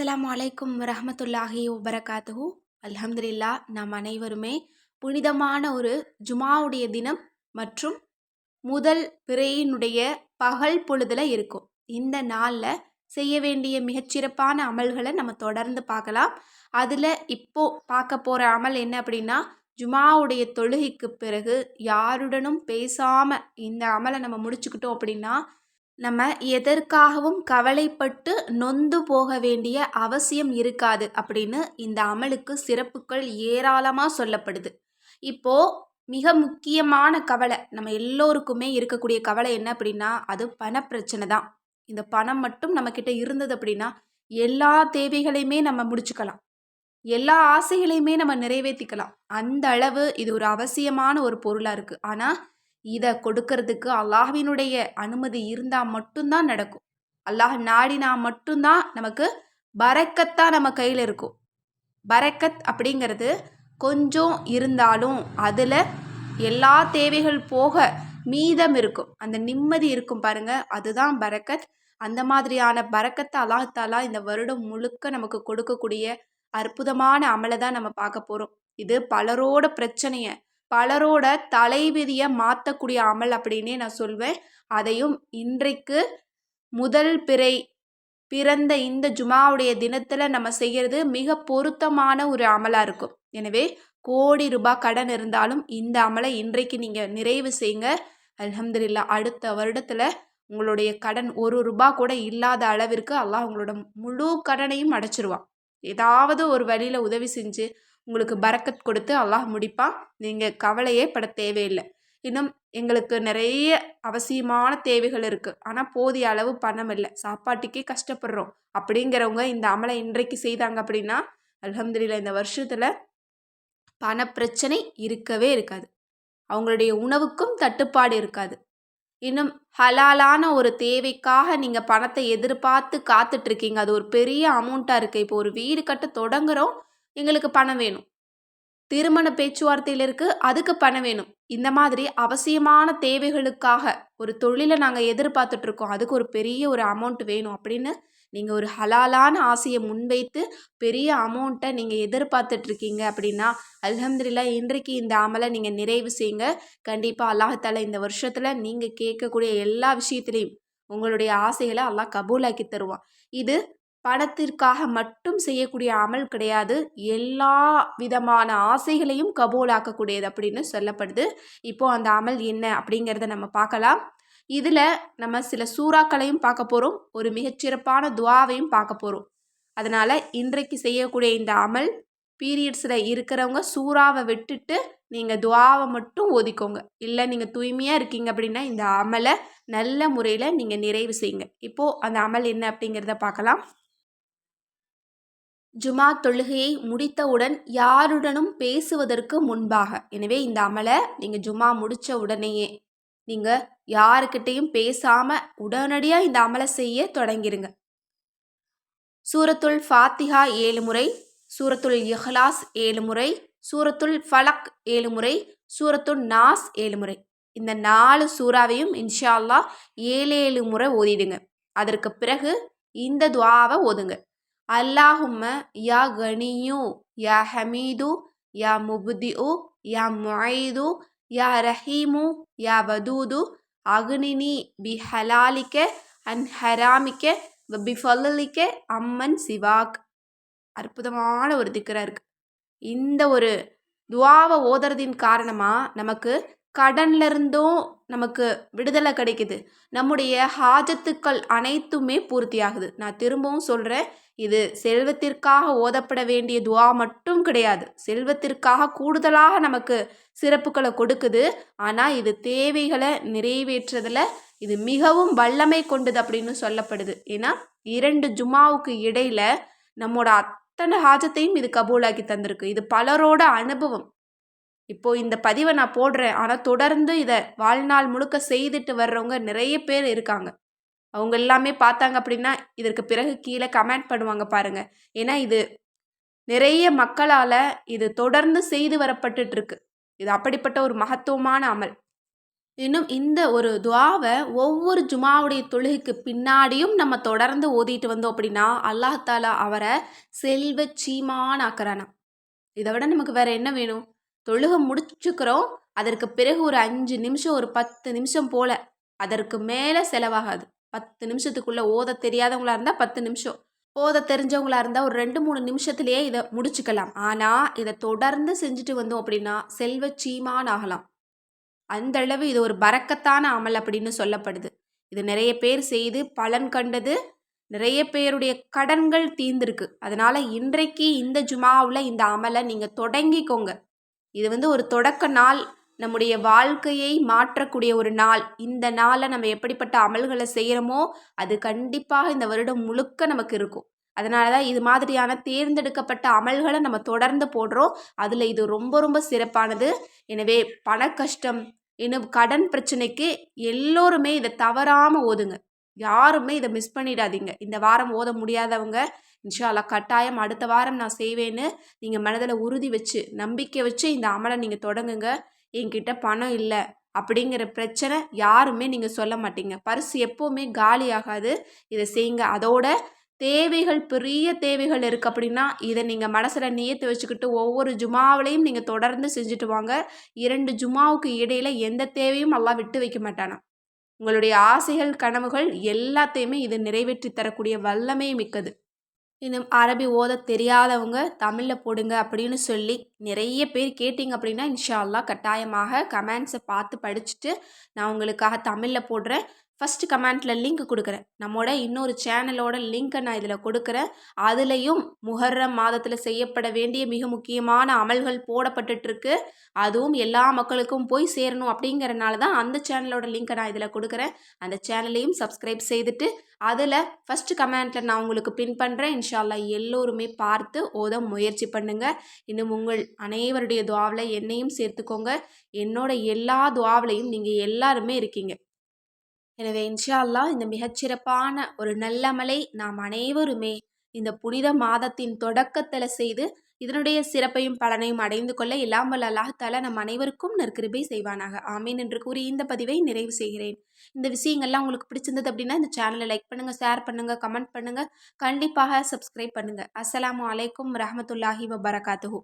அஸ்லாம் அலைக்கும் வரஹமத்துல்லாஹி வபரகாத்துஹு. அல்ஹம்துலில்லா நாம் அனைவருமே புனிதமான ஒரு ஜுமாவுடைய தினம் மற்றும் முதல் பிறையினுடைய பகல் பொழுதில் இருக்கும். இந்த நாளில் செய்ய வேண்டிய மிகச்சிறப்பான அமல்களை நம்ம தொடர்ந்து பார்க்கலாம். அதில் இப்போ பார்க்க போகிற அமல் என்ன அப்படின்னா ஜுமாவுடைய தொழுகைக்கு பிறகு யாருடனும் பேசாமல் இந்த அமலை நம்ம முடிச்சுக்கிட்டோம் அப்படின்னா நம்ம எதற்காகவும் கவலைப்பட்டு நொந்து போக வேண்டிய அவசியம் இருக்காது அப்படின்னு இந்த அமலுக்கு சிறப்புகள் ஏராளமாக சொல்லப்படுது. இப்போ மிக முக்கியமான கவலை நம்ம எல்லோருக்குமே இருக்கக்கூடிய கவலை என்ன அப்படின்னா அது பணப்பிரச்சனை தான். இந்த பணம் மட்டும் நம்மக்கிட்ட இருந்தது அப்படின்னா எல்லா தேவைகளையுமே நம்ம முடிச்சுக்கலாம். எல்லா ஆசைகளையுமே நம்ம நிறைவேற்றிக்கலாம் அந்த அளவு இது ஒரு அவசியமான ஒரு பொருளாக இருக்குது ஆனால் இதை கொடுக்கறதுக்கு அல்லாஹ்வினுடைய அனுமதி இருந்தால் மட்டும்தான் நடக்கும். அல்லாஹ் நாடினா மட்டும்தான் நமக்கு பரக்கத்தான் நம்ம கையில் இருக்கும். பரக்கத் அப்படிங்கிறது கொஞ்சம் இருந்தாலும் அதில் எல்லா தேவைகள் போக மீதம் இருக்கும். அந்த நிம்மதி இருக்கும் பாருங்க. அதுதான் பரக்கத். அந்த மாதிரியான பரக்கத்தை அல்லாஹாலா இந்த வருடம் முழுக்க நமக்கு கொடுக்கக்கூடிய அற்புதமான அமலை தான் நம்ம பார்க்க போகிறோம் இது பலரோட பிரச்சனையை பலரோட தலைவிதியை மாற்றக்கூடிய அமல் அப்படின்னே நான் சொல்வேன். அதையும் இன்றைக்கு முதல் பிறை பிறந்த இந்த ஜுமாவுடைய தினத்தில் நம்ம செய்கிறது மிக பொருத்தமான ஒரு அமலாக இருக்கும். எனவே கோடி ரூபாய் கடன் இருந்தாலும் இந்த அமலை இன்றைக்கு நீங்கள் நிறைவு செய்யுங்க. அலமதுல்லா அடுத்த வருடத்தில் உங்களுடைய கடன் ஒரு ரூபா கூட இல்லாத அளவிற்கு அல்லாஹ் உங்களோட முழு கடனையும் அடைச்சிருவான். ஏதாவது ஒரு வழியில் உதவி செஞ்சு உங்களுக்கு பறக்கத் கொடுத்து அல்லாஹ் முடிப்பான் நீங்கள் கவலையே பட தேவையில்லை. இன்னும் எங்களுக்கு நிறைய அவசியமான தேவைகள் இருக்குது ஆனால் போதிய அளவு பணம் இல்லை. சாப்பாட்டுக்கே கஷ்டப்படுறோம். அப்படிங்கிறவங்க இந்த அமலை இன்றைக்கு செய்தாங்க அப்படின்னா அலமதுல்லா இந்த வருஷத்தில் பண பிரச்சனை இருக்கவே இருக்காது. அவங்களுடைய உணவுக்கும் தட்டுப்பாடு இருக்காது. இன்னும் ஹலாலான ஒரு தேவைக்காக நீங்கள் பணத்தை எதிர்பார்த்து காத்துட்ருக்கீங்க அது ஒரு பெரிய அமௌண்ட்டாக இருக்குது இப்போ ஒரு வீடு கட்ட தொடங்குகிறோம் எங்களுக்கு பணம் வேணும். திருமண பேச்சுவார்த்தையில் இருக்குது அதுக்கு பணம் வேணும். இந்த மாதிரி அவசியமான தேவைகளுக்காக ஒரு தொழிலை நாங்கள் எதிர்பார்த்துட்ருக்கோம் அதுக்கு ஒரு பெரிய ஒரு அமௌண்ட் வேணும் அப்படின்னு நீங்கள் ஒரு ஹலாலான ஆசையை முன்வைத்து பெரிய அமௌண்ட்டை நீங்கள் எதிர்பார்த்துட்ருக்கீங்க அப்படின்னா அலமதுல்லா இன்றைக்கு இந்த அமலை நீங்கள் நிறைவு செய்யுங்க. கண்டிப்பாக அல்லாஹால இந்த வருஷத்தில் நீங்கள் கேட்கக்கூடிய எல்லா விஷயத்துலேயும் உங்களுடைய ஆசைகளை அல்லாஹ் கபூலாக்கி தருவான். இது பணத்திற்காக மட்டும் செய்யக்கூடிய அமல் கிடையாது. எல்லா விதமான ஆசைகளையும் கபோலாக்கக்கூடியது அப்படின்னு சொல்லப்படுது. இப்போது அந்த அமல் என்ன அப்படிங்கிறத நம்ம பார்க்கலாம். இதில் நம்ம சில சூறாக்களையும் பார்க்க போகிறோம் ஒரு மிகச்சிறப்பான துவாவையும் பார்க்க போகிறோம் அதனால் இன்றைக்கு செய்யக்கூடிய இந்த அமல் பீரியட்ஸில் இருக்கிறவங்க சூறாவை விட்டுட்டு நீங்கள் துவாவை மட்டும் ஒதுக்கோங்க இல்லை நீங்கள் தூய்மையாக இருக்கீங்க அப்படின்னா இந்த அமலை நல்ல முறையில் நீங்கள் நிறைவு செய்யுங்க. இப்போது அந்த அமல் என்ன அப்படிங்கிறத பார்க்கலாம். ஜுமா தொழுகையை முடித்தவுடன் யாருடனும் பேசுவதற்கு முன்பாக. எனவே இந்த அமலை நீங்கள் ஜுமா முடித்த உடனேயே நீங்கள் யாருக்கிட்டையும் பேசாமல் உடனடியாக இந்த அமலை செய்ய தொடங்கிடுங்க சூரத்துல் ஃபாத்திஹா ஏழு முறை சூரத்துல் இஹ்லாஸ் ஏழு முறை சூரத்துல் ஃபலக் ஏழு முறை சூரத்துல் நாஸ் ஏழு முறை. இந்த நாலு சூறாவையும் இன்ஷா அல்லா ஏழு ஏழு முறை ஓதிடுங்க. அதற்கு பிறகு இந்த துவாவை ஓதுங்க. அல்லாஹும்ம யா கனியு யா ஹமீது யா முபுதிஉ யா முஐது யா ரஹீமு யா வதூது அகுனினி பி ஹலாலிக்க அன் ஹராமிக்க பி ஃபல்லிக்க அம்மன் சிவாக். அற்புதமான ஒரு திக்கராக இருக்குது இந்த ஒரு துவாவை ஓதுறதின் காரணமாக நமக்கு கடன்லேருந்தும் நமக்கு விடுதலை கிடைக்குது. நம்முடைய ஹாஜத்துக்கள் அனைத்துமே பூர்த்தியாகுது. நான் திரும்பவும் சொல்கிறேன் இது செல்வத்திற்காக ஓதப்பட வேண்டிய துவா மட்டும் கிடையாது. செல்வத்திற்காக கூடுதலாக நமக்கு சிறப்புகளை கொடுக்குது. ஆனால் இது தேவைகளை நிறைவேற்றுறதில் இது மிகவும் வல்லமை கொண்டது அப்படின்னு சொல்லப்படுது. ஏன்னா இரண்டு ஜுமாவுக்கு இடையில நம்மோட அத்தனை ஹாஜத்தையும் இது கபூலாக்கி தந்திருக்கு. இது பலரோட அனுபவம். இப்போ இந்த பதிவை நான் போடுறேன். ஆனால் தொடர்ந்து இதை வாழ்நாள் முழுக்க செய்துட்டு வர்றவங்க நிறைய பேர் இருக்காங்க. அவங்க எல்லாமே பார்த்தாங்க அப்படின்னா இதற்கு பிறகு கீழே கமெண்ட் பண்ணுவாங்க பாருங்கள் ஏன்னா இது நிறைய மக்களால் இது தொடர்ந்து செய்து வரப்பட்டுருக்கு இது அப்படிப்பட்ட ஒரு மகத்துவமான அமல். இன்னும் இந்த ஒரு துவாவை ஒவ்வொரு ஜுமாவுடைய தொழுகைக்கு பின்னாடியும் நம்ம தொடர்ந்து ஓதிட்டு வந்தோம் அப்படின்னா அல்லாஹாலா அவரை செல்வ சீமான் ஆக்குறானா இதை விட நமக்கு வேற என்ன வேணும்? தொழுகை முடிச்சுக்கிறோம். அதற்கு பிறகு ஒரு அஞ்சு நிமிஷம் ஒரு பத்து நிமிஷம் போல அதற்கு மேலே செலவாகாது. பத்து நிமிஷத்துக்குள்ள ஓத தெரியாதவங்களா இருந்தால் பத்து நிமிஷம். ஓத தெரிஞ்சவங்களா இருந்தால் ஒரு ரெண்டு மூணு நிமிஷத்துலேயே இதை முடிச்சுக்கலாம். ஆனால் இதை தொடர்ந்து செஞ்சுட்டு வந்தோம் அப்படின்னா செல்வ சீமான் ஆகலாம் அந்த அளவு இது ஒரு பறக்கத்தான அமல் அப்படின்னு சொல்லப்படுது. இது நிறைய பேர் செய்து பலன் கண்டது. நிறைய பேருடைய கடன்கள் தீர்ந்துருக்கு. அதனால இன்றைக்கு இந்த ஜுமாவில் இந்த அமலை நீங்கள் தொடங்கிக்கோங்க. இது வந்து ஒரு தொடக்க நாள். நம்முடைய வாழ்க்கையை மாற்றக்கூடிய ஒரு நாள். இந்த நாளை நம்ம எப்படிப்பட்ட அமல்களை செய்கிறோமோ அது கண்டிப்பாக இந்த வருடம் முழுக்க நமக்கு இருக்கும். அதனால தான் இது மாதிரியான தேர்ந்தெடுக்கப்பட்ட அமல்களை நம்ம தொடர்ந்து போடுறோம். அதில் இது ரொம்ப ரொம்ப சிறப்பானது. எனவே பண கஷ்டம் இன்னும் கடன் பிரச்சனைக்கு எல்லோருமே இதை தவறாமல் ஓதுங்க. யாருமே இதை மிஸ் பண்ணிடாதீங்க. இந்த வாரம் ஓத முடியாதவங்க இன்ஷால்லா கட்டாயம் அடுத்த வாரம் நான் செய்வேன்னு நீங்கள் மனதில் உறுதி வச்சு நம்பிக்கை வச்சு இந்த அமலை நீங்கள் தொடங்குங்க. என்கிட்ட பணம் இல்லை அப்படிங்கிற பிரச்சனை யாருமே நீங்கள் சொல்ல மாட்டீங்க. பரிசு எப்போவுமே காலி ஆகாது. இதை செய்யுங்க. அதோட தேவைகள் பெரிய தேவைகள் இருக்குது அப்படின்னா இதை நீங்கள் மனசில் நியத்து வச்சுக்கிட்டு ஒவ்வொரு ஜுமாவிலையும் நீங்கள் தொடர்ந்து செஞ்சுட்டு வாங்க. இரண்டு ஜுமாவுக்கு இடையில் எந்த தேவையும் எல்லாம் விட்டு வைக்க மாட்டானா. உங்களுடைய ஆசைகள் கனவுகள் எல்லாத்தையுமே இது நிறைவேற்றி தரக்கூடிய வல்லமே மிக்கது. இந்த அரபி ஓத தெரியாதவங்க தமிழில் போடுங்க அப்படின்னு சொல்லி நிறைய பேர் கேட்டிங்க அப்படின்னா இன்ஷால்லா கட்டாயமாக கமெண்ட்ஸை பார்த்து படிச்சுட்டு நான் உங்களுக்காக தமிழில் போடுறேன். ஃபஸ்ட்டு கமெண்ட்டில் லிங்க் கொடுக்குறேன். நம்மோட இன்னொரு சேனலோட லிங்க்கை நான் இதில் கொடுக்குறேன். அதுலேயும் முஹர்ரம் மாதத்தில் செய்யப்பட வேண்டிய மிக முக்கியமான அமல்கள் போடப்பட்டுட்ருக்கு. அதுவும் எல்லா மக்களுக்கும் போய் சேரணும் அப்படிங்கிறனால தான் அந்த சேனலோட லிங்க்கை நான் இதில் கொடுக்குறேன். அந்த சேனலையும் சப்ஸ்கிரைப் செய்துட்டு அதில் ஃபஸ்ட்டு கமெண்ட்டில் நான் உங்களுக்கு பின் பண்ணுறேன் இன்ஷால்லா எல்லோருமே பார்த்து ஓத முயற்சி பண்ணுங்கள் இன்னும் உங்கள் அனைவருடைய துவாவில் என்னையும் சேர்த்துக்கோங்க. என்னோட எல்லா துவாவிலையும் நீங்கள் எல்லாருமே இருக்கீங்க. எனவே இன்ஷா அல்லா இந்த மிகச்சிறப்பான ஒரு நல்லமலை நாம் அனைவருமே இந்த புனித மாதத்தின் தொடக்கத்தில் செய்து இதனுடைய சிறப்பையும் பலனையும் அடைந்து கொள்ள எல்லாம் வல்ல அல்லாஹால நம் அனைவருக்கும் நற்கிருபை செய்வானாக. ஆமீன் என்று கூறி இந்த பதிவை நிறைவு செய்கிறேன். இந்த விஷயங்கள்லாம் உங்களுக்கு பிடிச்சிருந்தது அப்படின்னா இந்த சேனலை லைக் பண்ணுங்கள் ஷேர் பண்ணுங்கள் கமெண்ட் பண்ணுங்கள் கண்டிப்பாக சப்ஸ்கிரைப் பண்ணுங்கள் அஸ்லாம் வலைக்கம் ரஹமத்துல்லாஹி வபரகாத்துஹூ.